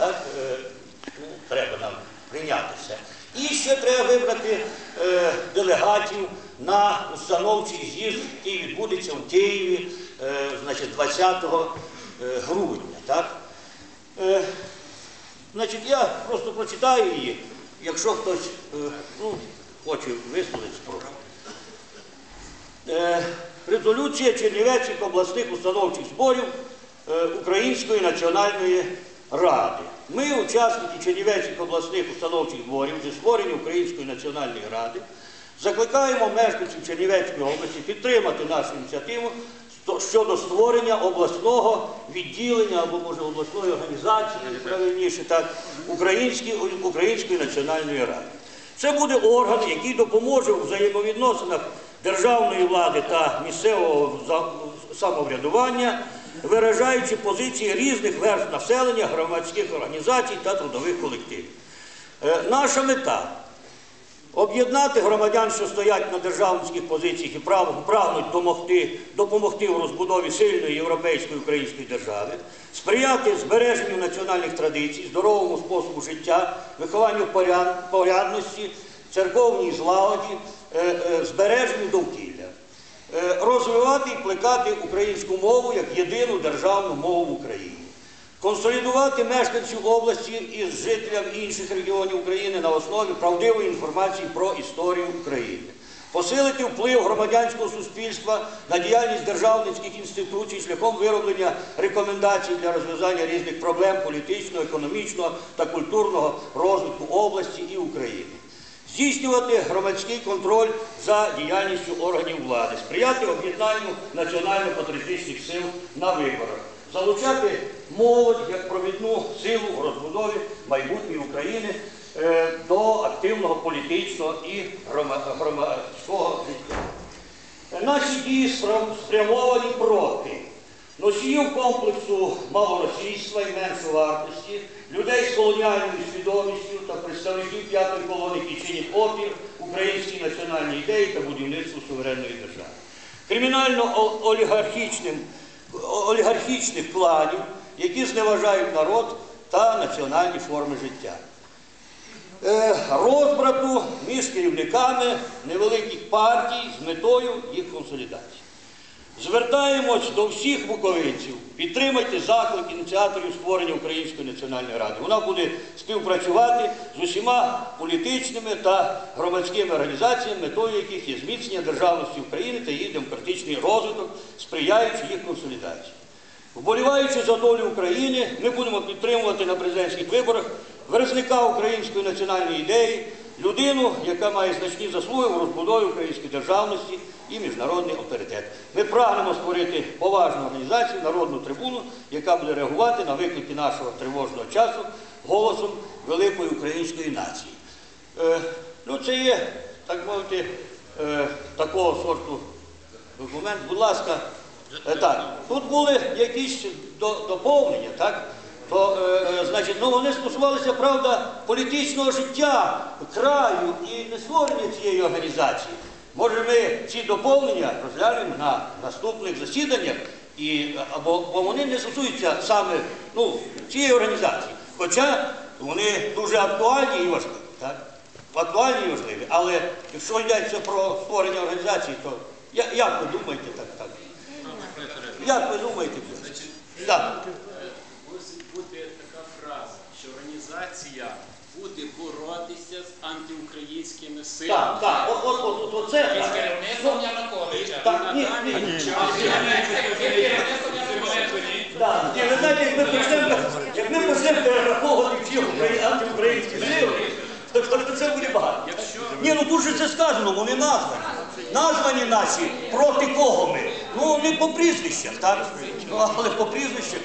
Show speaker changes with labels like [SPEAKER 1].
[SPEAKER 1] Так? Е, ну, треба нам прийняти це. І ще треба вибрати е, делегатів на установчий з'їзд, який відбудеться в Києві е, значить, 20 е, грудня. Так? Е, значить, я просто прочитаю її, якщо хтось е, ну, хоче висловитися, прошу. Е, резолюція Чернівецьких обласних установчих зборів е, Української національної ради. Ми, учасники Чернівецьких обласних установчих зборів зі створення Української національної ради, закликаємо мешканців Чернівецької області підтримати нашу ініціативу щодо створення обласного відділення або може обласної організації, правильніше так, Української, Української національної ради. Це буде орган, який допоможе у взаємовідносинах державної влади та місцевого самоврядування, виражаючи позиції різних верств населення, громадських організацій та трудових колективів. Е, Наша мета об'єднати громадян, що стоять на державницьких позиціях і прагнуть домогти, допомогти в розбудові сильної європейської української держави, сприяти збереженню національних традицій, здоровому способу життя, вихованню порядності, церковній злагоді, е, е, збереженню довкілля. Е, Розвивати і плекати українську мову як єдину державну мову в Україні. Консолідувати мешканців області із жителям інших регіонів України на основі правдивої інформації про історію України. Посилити вплив громадянського суспільства на діяльність державницьких інституцій шляхом вироблення рекомендацій для розв'язання різних проблем політичного, економічного та культурного розвитку області і України здійснювати громадський контроль за діяльністю органів влади, сприяти об'єднанню національно-патріотичних сил на виборах, залучати молодь як провідну силу у розбудові майбутньої України е, до активного політичного і громадського життя. Наші дії спрямовані проти носіїв комплексу малоросійства і меншовартості, людей з колоніальною свідомістю та представників п'ятої колони, які чинять опір українській національній ідеї та будівництву суверенної держави. Кримінально-олігархічним олігархічних які зневажають народ та національні форми життя е, розбрату між керівниками невеликих партій з метою їх консолідації. Звертаємось до всіх буковинців, підтримайте заклик ініціаторів створення Української національної ради. Вона буде співпрацювати з усіма політичними та громадськими організаціями, метою яких є зміцнення державності України та її демократичний розвиток, сприяючи їх консолідації. Вболіваючи за долю України, ми будемо підтримувати на президентських виборах верзника української національної ідеї, людину, яка має значні заслуги в розбудові української державності і міжнародний авторитет. Ми прагнемо створити поважну організацію, народну трибуну, яка буде реагувати на виклики нашого тривожного часу голосом великої української нації. Е, ну, це є, так мовити, е, такого сорту документ. Будь ласка, Е, Так, тут були якісь до- доповнення, так? То, е, е, значить, ну вони стосувалися, правда, політичного життя краю і не створення цієї організації. Може, ми ці доповнення розглянемо на наступних засіданнях, і, або, бо вони не стосуються саме ну, цієї організації. Хоча вони дуже актуальні і важливі. Так? Актуальні і важливі. Але якщо йдеться про створення організації, то я- як ви думаєте так? так? Як ви думаєте? Так.
[SPEAKER 2] Організація буде боротися з антиукраїнськими силами.
[SPEAKER 1] Так, так, от, от, от, от, оце. Так.
[SPEAKER 3] керівництвом Януковича.
[SPEAKER 1] Так, ні, ні. Так, ні, ви знаєте, як ми почнемо, як ми почнемо перераховувати всі украї- антиукраїнські сили, то, то це буде багато. Ні, ну тут же це сказано, вони названі. Названі наші проти кого ми? Ну, не по прізвищах, так? Ну, але по прізвищах